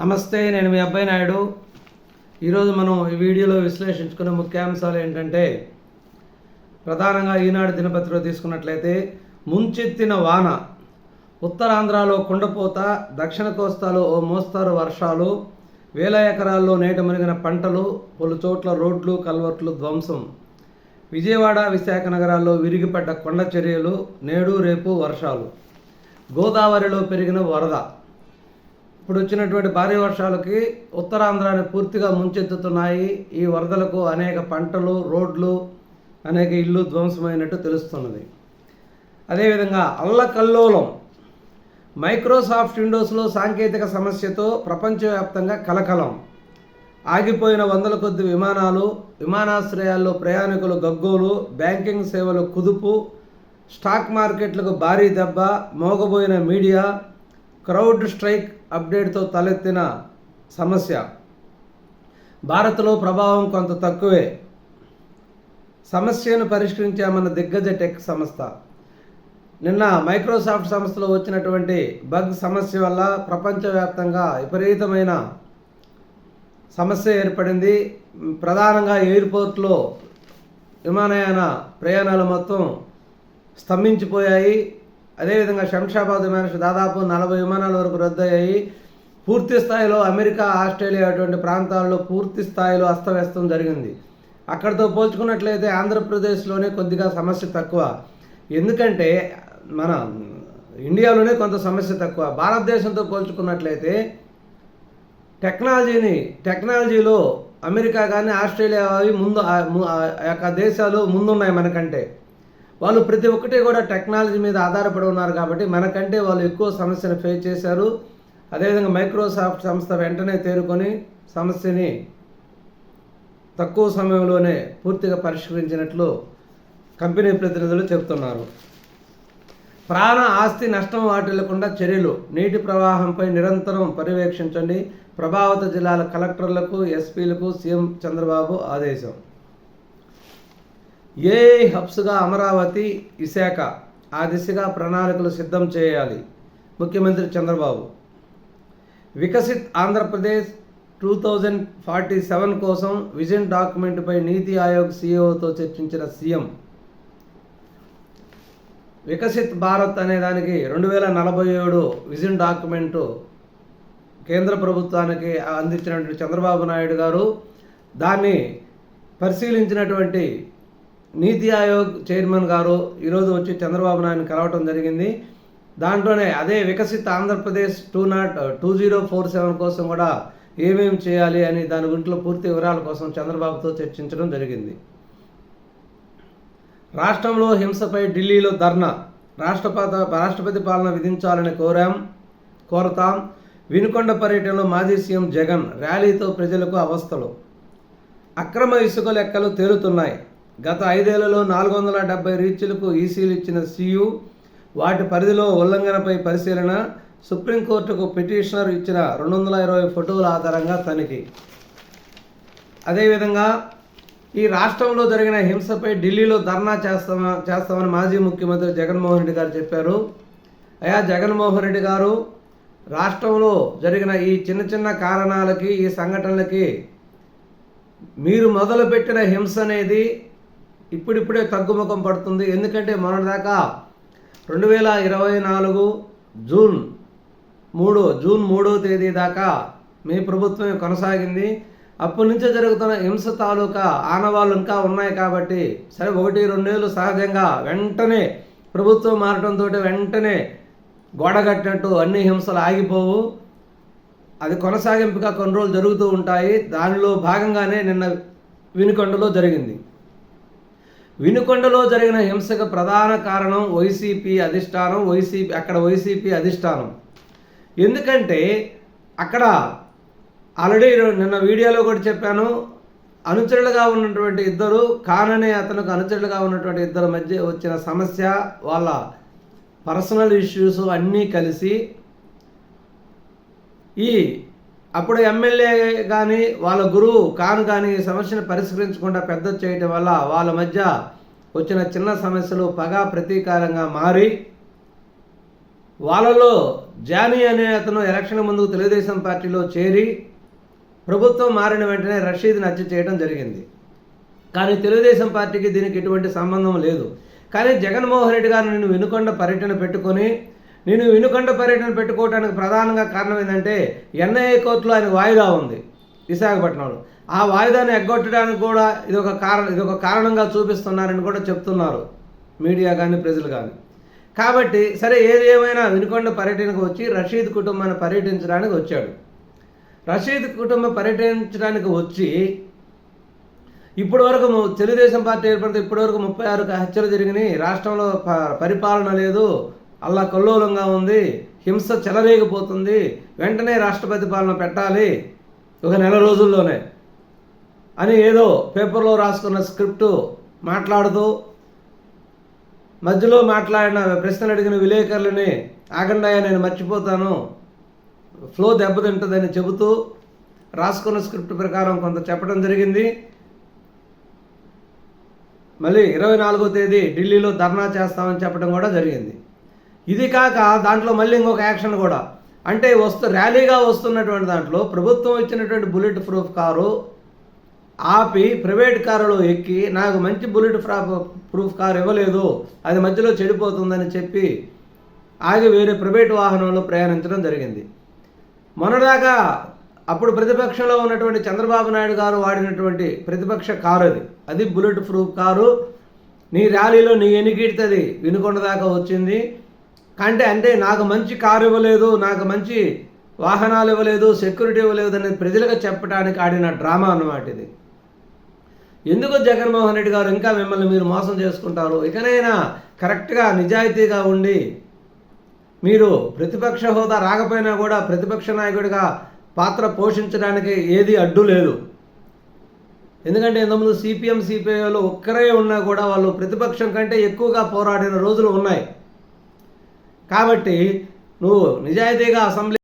నమస్తే నేను మీ అబ్బాయి నాయుడు. ఈరోజు మనం ఈ వీడియోలో విశ్లేషించుకున్న ముఖ్యాంశాలు ఏంటంటే ప్రధానంగా ఈనాడు దినపత్రిక తీసుకున్నట్లయితే ముంచెత్తిన వాన ఉత్తరాంధ్రలో కుండపోత దక్షిణ కోస్తాలో ఓ మోస్తారు వర్షాలు వేల ఎకరాల్లో నేట మునిగిన పంటలు పలు చోట్ల రోడ్లు కల్వర్ట్లు ధ్వంసం. విజయవాడ విశాఖ నగరాల్లో విరిగిపడ్డ కొండ చర్యలు నేడు రేపు వర్షాలు. గోదావరిలో పెరిగిన వరద ఇప్పుడు వచ్చినటువంటి భారీ వర్షాలకి ఉత్తరాంధ్రాన్ని పూర్తిగా ముంచెత్తుతున్నాయి. ఈ వరదలకు అనేక పంటలు రోడ్లు అనేక ఇల్లు ధ్వంసమైనట్టు తెలుస్తున్నది. అదేవిధంగా అల్లకల్లోలం. మైక్రోసాఫ్ట్ విండోస్లో సాంకేతిక సమస్యతో ప్రపంచవ్యాప్తంగా కలకలం. ఆగిపోయిన వందల కొద్ది విమానాలు విమానాశ్రయాల్లో ప్రయాణికులు గగ్గోలు బ్యాంకింగ్ సేవలు కుదుపు స్టాక్ మార్కెట్లకు భారీ దెబ్బ మోగబోయిన మీడియా క్రౌడ్ స్ట్రైక్ అప్డేట్తో తలెత్తిన సమస్య. భారత్లో ప్రభావం కొంత తక్కువే. సమస్యను పరిష్కరించామన్న దిగ్గజ టెక్ సంస్థ. నిన్న మైక్రోసాఫ్ట్ సంస్థలో వచ్చినటువంటి బగ్ సమస్య వల్ల ప్రపంచవ్యాప్తంగా విపరీతమైన సమస్య ఏర్పడింది. ప్రధానంగా ఎయిర్పోర్ట్లో విమానయాన ప్రయాణాలు మొత్తం స్తంభించిపోయాయి. అదేవిధంగా శంషాబాద్ విమానాశ్రయం దాదాపు నలభై విమానాల వరకు రద్దయ్యాయి. పూర్తి స్థాయిలో అమెరికా ఆస్ట్రేలియా అటువంటి ప్రాంతాల్లో పూర్తి స్థాయిలో అస్తవ్యస్తం జరిగింది. అక్కడితో పోల్చుకున్నట్లయితే ఆంధ్రప్రదేశ్లోనే కొద్దిగా సమస్య తక్కువ. ఎందుకంటే మన ఇండియాలోనే కొంత సమస్య తక్కువ. భారతదేశంతో పోల్చుకున్నట్లయితే టెక్నాలజీని టెక్నాలజీలో అమెరికా కానీ ఆస్ట్రేలియా అవి ముందు ఆ- యొక్క దేశాలు ముందున్నాయి మనకంటే. వాళ్ళు ప్రతి ఒక్కటి కూడా టెక్నాలజీ మీద ఆధారపడి ఉన్నారు కాబట్టి మనకంటే వాళ్ళు ఎక్కువ సమస్యను ఫేస్ చేశారు. అదేవిధంగా మైక్రోసాఫ్ట్ సంస్థ వెంటనే తేరుకొని సమస్యని తక్కువ సమయంలోనే పూర్తిగా పరిష్కరించినట్లు కంపెనీ ప్రతినిధులు చెబుతున్నారు. ప్రాణ ఆస్తి నష్టం వాటిల్లకుండా చర్యలు. నీటి ప్రవాహంపై నిరంతరం పర్యవేక్షించండి. ప్రభావిత జిల్లాల కలెక్టర్లకు ఎస్పీలకు సీఎం చంద్రబాబు ఆదేశం. ఏ హబ్స్గా అమరావతి విశాఖ ఆ దిశగా ప్రణాళికలు సిద్ధం చేయాలి? ముఖ్యమంత్రి Chandrababu. Viksit Andhra Pradesh two thousand forty seven కోసం విజన్ డాక్యుమెంట్పై నీతి ఆయోగ్ సీఈఓతో చర్చించిన సీఎం. వికసిత్ భారత్ అనే దానికి రెండు వేల నలభై ఏడు విజన్ డాక్యుమెంటు కేంద్ర ప్రభుత్వానికి అందించినటువంటి చంద్రబాబు నాయుడు గారు దాన్ని పరిశీలించినటువంటి నీతి ఆయోగ్ చైర్మన్ గారు ఈరోజు వచ్చి చంద్రబాబు నాయుడు కలవటం జరిగింది. దాంట్లోనే అదే Viksit Andhra Pradesh two nought two zero four seven కోసం కూడా ఏమేమి చేయాలి అని దాని గుంట్లో పూర్తి వివరాల కోసం చంద్రబాబుతో చర్చించడం జరిగింది. రాష్ట్రంలో హింసపై ఢిల్లీలో ధర్నా. రాష్ట్రపతి రాష్ట్రపతి పాలన విధించాలని కోరాం కోరతాం. వినుకొండ పర్యటనలో మాజీ సీఎం జగన్ ర్యాలీతో ప్రజలకు అవస్థలు. అక్రమ ఇసుక లెక్కలు తేలుతున్నాయి. గత ఐదేళ్ళలో నాలుగు వందల డెబ్బై రీచ్లకు ఈసీలు ఇచ్చిన సీయూ వాటి పరిధిలో ఉల్లంఘనపై పరిశీలన సుప్రీంకోర్టుకు పిటిషనర్ ఇచ్చిన రెండు వందల ఇరవై ఫోటోల ఆధారంగా తనిఖీ. అదేవిధంగా ఈ రాష్ట్రంలో జరిగిన హింసపై ఢిల్లీలో ధర్నా చేస్తామా చేస్తామని మాజీ ముఖ్యమంత్రి జగన్మోహన్ రెడ్డి గారు చెప్పారు. అయా జగన్మోహన్ రెడ్డి గారు రాష్ట్రంలో జరిగిన ఈ చిన్న చిన్న కారణాలకి ఈ సంఘటనలకి మీరు మొదలుపెట్టిన హింస అనేది ఇప్పుడిప్పుడే తగ్గుముఖం పడుతుంది. ఎందుకంటే మొన్నటిదాకా రెండు వేల ఇరవై నాలుగు జూన్ మూడు జూన్ మూడో తేదీ దాకా మీ ప్రభుత్వం కొనసాగింది. అప్పటి నుంచే జరుగుతున్న హింస తాలూకా ఆనవాళ్ళు ఇంకా ఉన్నాయి కాబట్టి సరే ఒకటి రెండేళ్ళు సహజంగా వెంటనే ప్రభుత్వం మారడంతో వెంటనే గోడగట్టినట్టు అన్ని హింసలు ఆగిపోవు. అది కొనసాగింపుగా కొన్ని రోజులు జరుగుతూ ఉంటాయి. దానిలో భాగంగానే నిన్న వినుకొండలో జరిగింది. వినుకొండలో జరిగిన హింసకు ప్రధాన కారణం వైసీపీ అధిష్టానం వైసీపీ అక్కడ వైసీపీ అధిష్టానం. ఎందుకంటే అక్కడ ఆల్రెడీ నిన్న వీడియోలో కూడా చెప్పాను అనుచరులుగా ఉన్నటువంటి ఇద్దరు కాననే అతనికి అనుచరులుగా ఉన్నటువంటి ఇద్దరు మధ్య వచ్చిన సమస్య వాళ్ళ పర్సనల్ ఇష్యూస్ అన్నీ కలిసి ఈ అప్పుడు ఎమ్మెల్యే కానీ వాళ్ళ గురువు కాను కానీ సమస్యను పరిష్కరించకుండా పెద్ద చేయటం వల్ల వాళ్ళ మధ్య వచ్చిన చిన్న సమస్యలు పగ ప్రతీకారంగా మారి వాళ్ళలో జానీ అనే అతను ఎలక్షన్ ముందు తెలుగుదేశం పార్టీలో చేరి ప్రభుత్వం మారిన వెంటనే రషీద్ని హత్య చేయడం జరిగింది. కానీ తెలుగుదేశం పార్టీకి దీనికి ఎటువంటి సంబంధం లేదు. కానీ జగన్మోహన్ రెడ్డి గారు నేను వినుకొండ పర్యటన పెట్టుకొని నేను వినుకొండ పర్యటన పెట్టుకోవడానికి ప్రధానంగా కారణం ఏంటంటే ఎన్ఐఏ కోర్టులో ఆయన వాయిదా ఉంది విశాఖపట్నంలో. ఆ వాయిదాను ఎగ్గొట్టడానికి కూడా ఇది ఒక కారణం ఇది ఒక కారణంగా చూపిస్తున్నారని కూడా చెప్తున్నారు మీడియా కానీ ప్రజలు కానీ కాబట్టి సరే ఏది ఏమైనా వినుకొండ పర్యటనకు వచ్చి రషీద్ కుటుంబాన్ని పర్యటించడానికి వచ్చాడు. రషీద్ కుటుంబం పర్యటించడానికి వచ్చి ఇప్పటి వరకు తెలుగుదేశం పార్టీ ఏర్పడితే ఇప్పటి వరకు ముప్పై ఆరు హత్యలు జరిగినాయి. రాష్ట్రంలో ప- పరిపాలన లేదు. అల్లా కల్లోలంగా ఉంది. హింస చెలరేగిపోతుంది. వెంటనే రాష్ట్రపతి పాలన పెట్టాలి. ఒక నెల రోజుల్లోనే. అని ఏదో పేపర్లో రాసుకున్న స్క్రిప్టు మాట్లాడుతూ మధ్యలో మాట్లాడిన ప్రశ్నలు అడిగిన విలేకరులని ఆగండాయ నేను మర్చిపోతాను. ఫ్లో దెబ్బతింటుందని చెబుతూ రాసుకున్న స్క్రిప్ట్ ప్రకారం కొంత చెప్పడం జరిగింది. మళ్ళీ ఇరవై నాలుగో తేదీ ఢిల్లీలో ధర్నా చేస్తామని చెప్పడం కూడా జరిగింది. ఇది కాక దాంట్లో మళ్ళీ ఇంకొక యాక్షన్ కూడా. అంటే వస్తు ర్యాలీగా వస్తున్నటువంటి దాంట్లో ప్రభుత్వం ఇచ్చినటువంటి బుల్లెట్ ప్రూఫ్ కారు ఆపి ప్రైవేట్ కారులో ఎక్కి నాకు మంచి బుల్లెట్ ఫ్రా- ప్రూఫ్ కారు ఇవ్వలేదు అది మధ్యలో చెడిపోతుందని చెప్పి ఆగి వేరే ప్రైవేట్ వాహనంలో ప్రయాణించడం జరిగింది. మొన్నదాకా అప్పుడు ప్రతిపక్షంలో ఉన్నటువంటి చంద్రబాబు నాయుడు గారు వాడినటువంటి ప్రతిపక్ష కారు అది. అది బుల్లెట్ ప్రూఫ్ కారు. నీ ర్యాలీలో నీ ఎన్నికీడుతుంది వినుకొండ దాకా వచ్చింది. అంటే అంటే నాకు మంచి కారు ఇవ్వలేదు నాకు మంచి వాహనాలు ఇవ్వలేదు సెక్యూరిటీ ఇవ్వలేదు అనేది ప్రజలకు చెప్పడానికి ఆడిన డ్రామా అన్నమాట ఇది. ఎందుకు జగన్మోహన్ రెడ్డి గారు ఇంకా మిమ్మల్ని మీరు మోసం చేసుకుంటారు? ఇకనైనా కరెక్ట్గా నిజాయితీగా ఉండి మీరు ప్రతిపక్ష హోదా రాకపోయినా కూడా ప్రతిపక్ష నాయకుడిగా పాత్ర పోషించడానికి ఏది అడ్డు లేదు. ఎందుకంటే ఇంతకుముందు సిపిఎం సిపిఐలో ఒక్కరే ఉన్నా కూడా వాళ్ళు ప్రతిపక్షం కంటే ఎక్కువగా పోరాడిన రోజులు ఉన్నాయి. కాబట్టి నువ్వు నిజాయితీగా అసెంబ్లీ